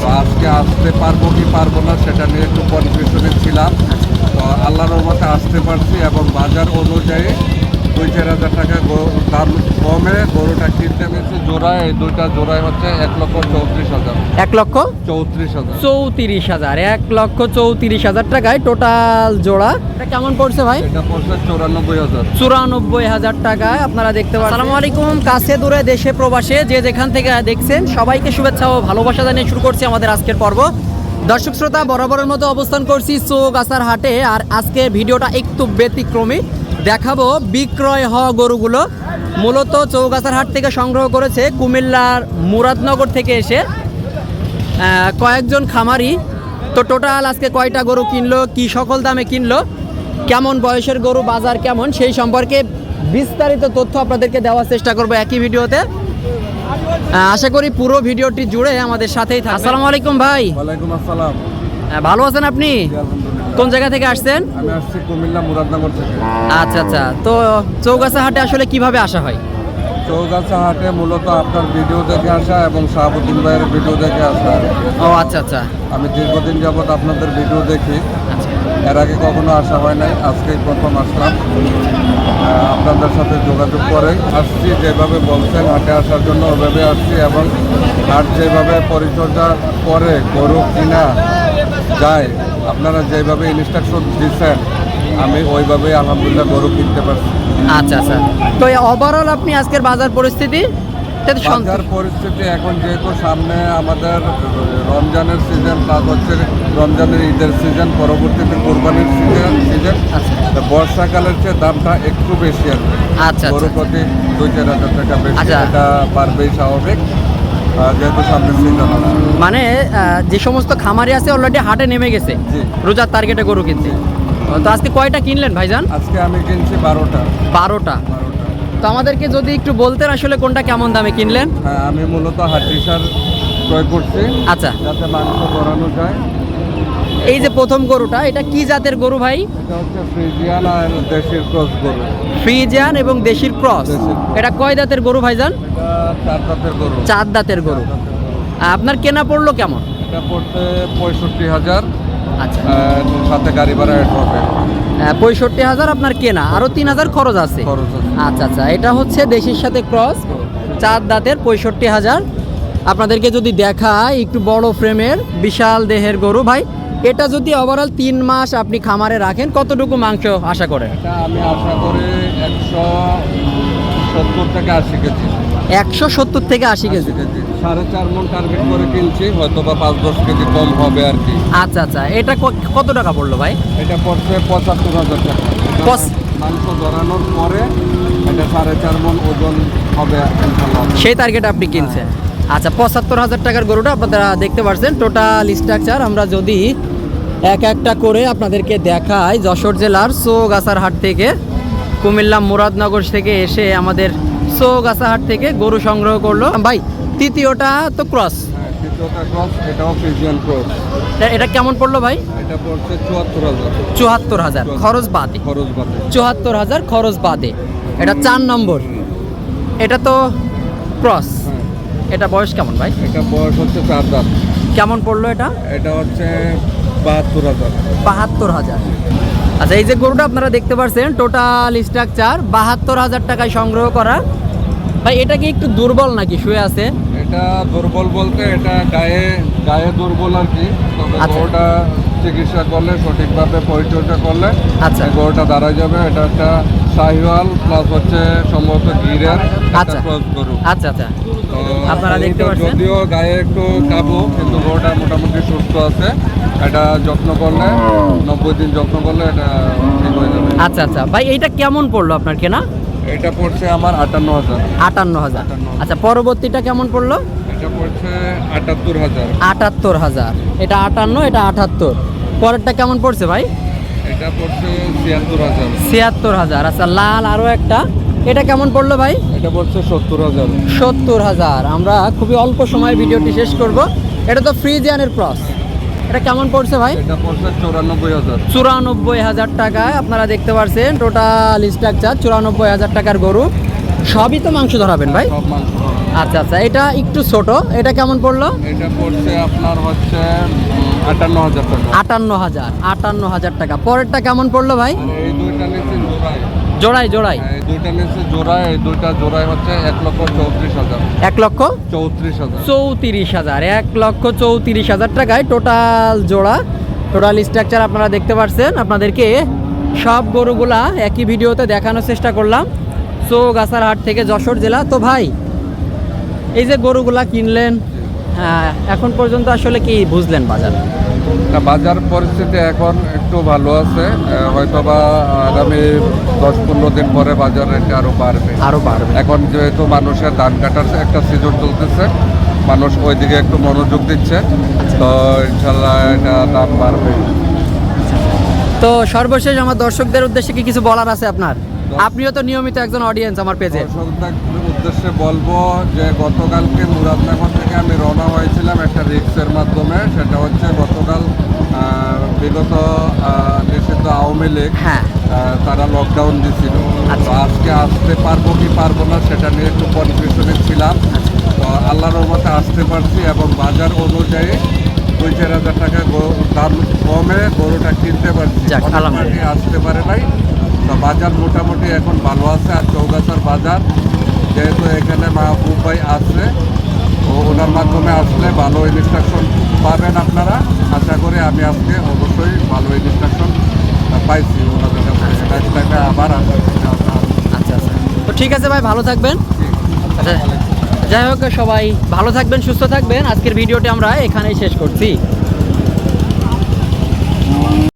তো আজকে আসতে পারব কি পারব না সেটা নিয়ে একটু কনফিউশনে ছিলাম। তো আল্লাহর মতে আসতে পারছি এবং বাজার অনুযায়ী দুই চার হাজার টাকা দাম কমে গরুটা কিনতে পেরেছি জোড়ায় এই দুইটা জোড়ায় হচ্ছে এক লক্ষ চৌত্রিশ হাজার। এক লক্ষ? চৌত্রিশ হাজার। চৌত্রিশ হাজার এক লক্ষ চৌত্রিশ হাজার টাকায় টোটাল জোড়া। এটা কেমন পড়ছে ভাই? এটা পড়ছে চৌরানব্বই হাজার। চুরানব্বই হাজার টাকায় আপনারা দেখতে পাচ্ছেন। আসসালামু আলাইকুম কাছে দূরে দেশে প্রবাসে যে যেখান থেকে দেখছেন সবাইকে শুভেচ্ছা ও ভালোবাসা জানিয়ে শুরু করছি আমাদের আজকের পর্ব। দর্শক শ্রোতা বরাবরের মতো অবস্থান করছি চৌগাছার হাটে আর আজকে ভিডিওটা একটু ব্যতিক্রমী। দেখাবো বিক্রয় হওয়া গরুগুলো। মূলত চৌগাছার হাট থেকে সংগ্রহ করেছে কুমিল্লার মুরাদনগর থেকে এসে কয়েকজন খামারি। তো টোটাল আজকে কয়টা গরু কিনলো কি সকল দামে কিনলো কেমন বয়সের গরু বাজার কেমন সেই সম্পর্কে বিস্তারিত তথ্য আপনাদেরকে দেওয়ার চেষ্টা করব একই ভিডিওতে। আশা করি পুরো ভিডিওটি জুড়ে আমাদের সাথেই আসসালামু আলাইকুম ভাই। ওয়ালাইকুম আসসালাম। ভালো আছেন আপনি? আলহামদুলিল্লাহ। কোন জায়গা থেকে আসছেন? আমি আসছি কুমিল্লা মুরাদনগর থেকে। আচ্ছা আচ্ছা। তো চৌগাছা হাটে আসলে কীভাবে আসা হয়? চৌগাছা হাটে মূলত আপনার ভিডিও দেখে আসা এবং শাহাবুদ্দিন ভাইয়ের ভিডিও দেখে আসা। ও আচ্ছা আচ্ছা। আমি দীর্ঘদিন যাবৎ আপনাদের ভিডিও দেখি। আচ্ছা। এর আগে কখনো আসা হয় নাই আজকেই প্রথম আসলাম। আপনাদের সাথে যোগাযোগ করে আসছি যেভাবে বলছেন হাটে আসার জন্য ওভাবে আসছি এবং হাট যেভাবে পরিচর্যা করে গরু কিনা যায় আপনারা যেভাবে ইনস্ট্রাকশন দিচ্ছেন আমি ওইভাবে আলহামদুলিল্লাহ গরু কিনতে পারছি। আচ্ছা আচ্ছা। তো ওভারঅল আপনি আজকের বাজার পরিস্থিতি বাজার পরিস্থিতি এখন যেহেতু সামনে আমাদের রমজানের সিজন প্লাস হচ্ছে রমজানের ঈদের সিজন পরবর্তীতে কোরবানির সিজন সিজন আচ্ছা। বর্ষাকালের চেয়ে দামটা একটু বেশি আর আচ্ছা গরু আচ্ছা। প্রতি দুই চার হাজার টাকা বেশি। এটা পারবেই স্বাভাবিক। যেহেতু সামনের সিজন মানে যে সমস্ত খামারি আছে অলরেডি হাটে নেমে গেছে। রোজার টার্গেটে গরু কিনতে। তো আজকে কয়টা কিনলেন ভাইজান? আজকে আমি কিনছি বারোটা। বারোটা। তো আমাদেরকে যদি একটু বলতেন আসলে কোনটা কেমন দামে কিনলেন? হ্যাঁ আমি মূলত হাটিসার সার ক্রয় করছি। আচ্ছা। যাতে মাংস করানো যায়। এই যে প্রথম গরুটা এটা কি জাতের গরু ভাই? ফ্রিজিয়ান এবং দেশির ক্রস। এটা কয় দাঁতের গরু ভাইজান? এটা চার দাঁতের গরু। আপনার কেনা পড়ল কেমন? এটা পড়তে পঁয়ষট্টি হাজার। আচ্ছা। আর সাথে গাড়ি ভাড়া হবে পঁয়ষট্টি হাজার আপনার কেনা। আরও তিন হাজার খরচ আছে। আচ্ছা আচ্ছা। এটা হচ্ছে দেশির সাথে ক্রস। চার দাঁতের পঁয়ষট্টি হাজার। আপনাদেরকে যদি দেখায় একটু বড় ফ্রেমের বিশাল দেহের গরু ভাই। এটা যদি ওভারঅল তিন মাস আপনি খামারে রাখেন কতটুকু মাংস আশা করেন আমি আশা করি একশো সত্তর থেকে আশি কেজি। একশো সত্তর থেকে আশি কেজি। সাড়ে চার মন টার্গেট করে কিনছি হয়তো বা পাঁচ দশ কেজি কম হবে আর কি। আচ্ছা আচ্ছা। এটা কত টাকা পড়ল ভাই? এটা পড়ছে পঁচাত্তর হাজার টাকা। মাংস ধরানোর পরে এটা সাড়ে চার মন ওজন হবে সেই টার্গেট আপনি কিনছেন। আচ্ছা পঁচাত্তর হাজার টাকার গরুটা আপনারা দেখতে পাচ্ছেন টোটাল স্ট্রাকচার আমরা যদি এক একটা করে আপনাদেরকে দেখাই যশোর জেলার সোগাছার হাট থেকে কুমিল্লা মুরাদনগর থেকে এসে আমাদের সোগাছা হাট থেকে গরু সংগ্রহ করল। ভাই তৃতীয়টা তো ক্রস। হ্যাঁ এটা কেমন পড়ল ভাই? চুয়াত্তর হাজার। খরচ বাদে। চুয়াত্তর হাজার খরচ বাদে। এটা চার নম্বর। এটা তো ক্রস। এটা বয়স কেমন ভাই? এটা বয়স হচ্ছে চার দাঁত। কেমন পড়ল এটা? এটা হচ্ছে বাহাত্তর হাজার। বাহাত্তর হাজার। আচ্ছা এই যে গরুটা আপনারা দেখতে পাচ্ছেন টোটাল স্ট্রাকচার বাহাত্তর হাজার টাকায় সংগ্রহ করা। ভাই এটা কি একটু দুর্বল নাকি? শুয়ে আছে? এটা দুর্বল বলতে এটা গায়ে গায়ে দুর্বল আর কি। তবে আচ্ছা। চিকিৎসা করলে সঠিকভাবে পরিচর্যা করলে আচ্ছা। গরুটা দাঁড়ায় যাবে। এটা একটা শাহিওয়াল প্লাস হচ্ছে সম্ভবত গিরের আচ্ছা। গরু। আচ্ছা আচ্ছা। তো আপনারা দেখতে পাচ্ছেন। যদিও গায়ে একটু কাবু কিন্তু গরুটা মোটামুটি সুস্থ আছে। এটা যত্ন করলে নব্বই দিন যত্ন করলে এটা ঠিক হয়ে যাবে। আচ্ছা আচ্ছা। ভাই এইটা কেমন পড়ল আপনার কেনা? এটা পড়ছে আমার আটান্ন হাজার। আটান্ন হাজার। আচ্ছা পরবর্তীটা কেমন পড়ল? আটাত্তর হাজার। এটা আটান্ন এটা আটাত্তর। পরেরটা কেমন পড়ছে ভাই? এটা পড়ছে ছিয়াত্তর হাজার। ছিয়াত্তর হাজার। আচ্ছা লাল আরও একটা। এটা কেমন পড়ল ভাই? এটা পড়ছে সত্তর হাজার। সত্তর হাজার। আমরা খুবই অল্প সময়ে ভিডিওটি শেষ করব। এটা তো ফ্রিজিয়ানের ক্রস। এটা কেমন পড়ছে ভাই? এটা পড়ছে চৌরানব্বই হাজার। চুরানব্বই হাজার টাকায় আপনারা দেখতে পাচ্ছেন টোটাল স্ট্রাকচার চুরানব্বই হাজার টাকার গরু। সবই তো মাংস ধরাবেন ভাই? আচ্ছা আচ্ছা এটা একটু ছোট এটা কেমন পড়ল? এটা পড়ছে আপনার হচ্ছে আটান্ন হাজার টাকা। আটান্ন হাজার আটান্ন হাজার টাকা। পরেরটা কেমন পড়ল ভাই? আর এই দুইটা নিচে জোড়াই জোড়াই এই দুইটা নিচে জোড়ায় এই দুইটা জোড়ায় হচ্ছে এক লক্ষ চৌত্রিশ হাজার। এক লক্ষ চৌত্রিশ হাজার। চৌত্রিশ হাজার এক লক্ষ চৌত্রিশ হাজার টাকায় টোটাল জোড়া। টোটাল স্ট্রাকচার আপনারা দেখতে পাচ্ছেন আপনাদেরকে সব গরুগুলা একই ভিডিওতে দেখানোর চেষ্টা করলাম। চৌগাছার হাট থেকে যশোর জেলা। তো ভাই এই যে গরুগুলা কিনলেন হ্যাঁ এখন পর্যন্ত আসলে কি বুঝলেন বাজার? না, বাজার পরিস্থিতি এখন একটু ভালো আছে। হয়তো বা আগামী দশ পনেরো দিন পরে বাজার রেটটা আরও বাড়বে। আরও বাড়বে। এখন যেহেতু মানুষের ধান কাটার একটা সিজন চলতেছে মানুষ ওইদিকে একটু মনোযোগ দিচ্ছে তো ইনশাল্লাহ এটা দাম বাড়বে। তো সর্বশেষ আমার দর্শকদের উদ্দেশ্যে কি কিছু বলার আছে আপনার? আপনিও তো নিয়মিত একজন অডিয়েন্স আমার পেজে উদ্দেশ্যে বলব যে গতকালকে মুরাদনগর থেকে আমি রওনা হয়েছিলাম একটা রিক্সের মাধ্যমে সেটা হচ্ছে গতকাল বিগত নিষিদ্ধ আওয়ামী লীগ হ্যাঁ। তারা লকডাউন দিছিল। আচ্ছা। আজকে আসতে পারব কি পারব না সেটা নিয়ে একটু কনফিউশনে ছিলাম। তো আল্লাহর রহমতে আসতে পারছি এবং বাজার অনুযায়ী দুই চার হাজার টাকা গরু- দাম কমে গরুটা কিনতে পারছি। আসতে পারে নাই। তো বাজার মোটামুটি এখন ভালো আছে আর চৌগাছার বাজার যেহেতু এখানে মাহবুব ভাই আসছে ও ওনার মাধ্যমে আসলে ভালো ইনস্ট্রাকশন পাবেন আপনারা। আশা করি আমি আজকে অবশ্যই ভালো ইনস্ট্রাকশন পাইছি ওনাদের কাছে। আবার আচ্ছা আচ্ছা। তো ঠিক আছে ভাই ভালো থাকবেন। আচ্ছা যাই হোক সবাই ভালো থাকবেন সুস্থ থাকবেন। আজকের ভিডিওটি আমরা এখানেই শেষ করছি।